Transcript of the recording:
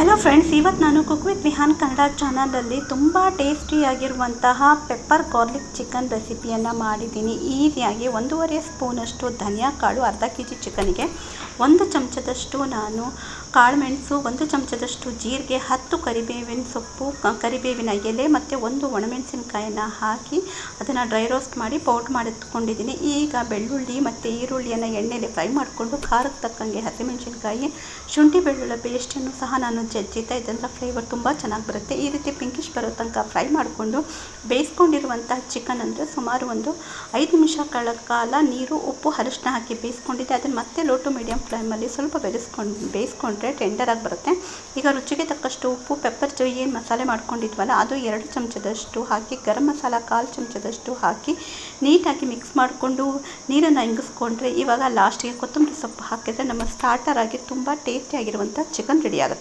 Hello friends ಇವತ್ತು ನಾನು cook with Vihaan Kannada ಚಾನಲಲ್ಲಿ ತುಂಬ ಟೇಸ್ಟಿಯಾಗಿರುವಂತಹ ಪೆಪ್ಪರ್ ಗಾರ್ಲಿಕ್ ಚಿಕನ್ ರೆಸಿಪಿಯನ್ನು ಮಾಡಿದ್ದೀನಿ. ಈಸಿಯಾಗಿ ಒಂದೂವರೆ ಸ್ಪೂನಷ್ಟು ಧನಿಯಾ ಕಾಳು, ಅರ್ಧ ಕೆ ಜಿ ಚಿಕನಿಗೆ ಒಂದು ಚಮಚದಷ್ಟು ನಾನು ಕಾಳುಮೆಣಸು ಒಂದು ಚಮಚದಷ್ಟು ಜೀರಿಗೆ, ಹತ್ತು ಕರಿಬೇವಿನ ಸೊಪ್ಪು ಕರಿಬೇವಿನ ಎಲೆ ಮತ್ತು ಒಂದು ಒಣಮೆಣಸಿನ್ಕಾಯನ್ನು ಹಾಕಿ ಅದನ್ನು ಡ್ರೈ ರೋಸ್ಟ್ ಮಾಡಿ ಪೌಡ್ರ್ ಮಾಡಿಟ್ಕೊಂಡಿದ್ದೀನಿ. ಈಗ ಬೆಳ್ಳುಳ್ಳಿ ಮತ್ತು ಈರುಳ್ಳಿಯನ್ನು ಎಣ್ಣೆಯಲ್ಲಿ ಫ್ರೈ ಮಾಡಿಕೊಂಡು ಖಾರಕ್ಕೆ ತಕ್ಕಂಗೆ ಹಸಿಮೆಣಸಿನ್ಕಾಯಿ, ಶುಂಠಿ ಬೆಳ್ಳುಳ್ಳಿ ಪೇಸ್ಟನ್ನು ಸಹ ನಾನು ಜಜ್ಜಿತಾ ಇದರಿಂದ ಫ್ಲೇವರ್ ತುಂಬ ಚೆನ್ನಾಗಿ ಬರುತ್ತೆ. ಈ ರೀತಿ ಪಿಂಕಿಶ್ ಬರೋ ತನಕ ಫ್ರೈ ಮಾಡಿಕೊಂಡು ಬೇಯಿಸ್ಕೊಂಡಿರುವಂಥ ಚಿಕನ್ ಅಂದರೆ ಸುಮಾರು ಒಂದು ಐದು ನಿಮಿಷಗಳ ಕಾಲ ನೀರು, ಉಪ್ಪು ಅರಿಶಿನ ಹಾಕಿ ಬೇಯಿಸ್ಕೊಂಡಿದ್ದೆ. ಅದನ್ನು ಮತ್ತೆ ಲೋ ಟು ಮೀಡಿಯಮ್ ಫ್ಲೇಮಲ್ಲಿ ಸ್ವಲ್ಪ ಬೆರೆಸ್ಕೊಂಡು ಬೇಯಿಸ್ಕೊಂಡ್ರೆ ಆಗಿ ಬರುತ್ತೆ. ಈಗ ರುಚಿಗೆ ತಕ್ಕಷ್ಟು ಉಪ್ಪು ಪೆಪ್ಪರ್ ಜೊ, ಏನು ಮಸಾಲೆ ಮಾಡ್ಕೊಂಡಿದ್ವಲ್ಲ, ಅದು ಎರಡು ಚಮಚದಷ್ಟು ಹಾಕಿ, ಗರಂ ಮಸಾಲ ಕಾಲು ಚಮಚದಷ್ಟು ಹಾಕಿ, ನೀಟಾಗಿ ಮಿಕ್ಸ್ ಮಾಡಿಕೊಂಡು ನೀರನ್ನು ಇಂಗಿಸ್ಕೊಂಡ್ರೆ ಇವಾಗ ಲಾಸ್ಟಿಗೆ ಕೊತ್ತಂಬರಿ ಸೊಪ್ಪು ಹಾಕಿದ್ರೆ ನಮ್ಮ ಸ್ಟಾರ್ಟರ್ ಆಗಿ ತುಂಬ ಟೇಸ್ಟಿಯಾಗಿರುವಂಥ ಚಿಕನ್ ರೆಡಿ ಆಗುತ್ತೆ.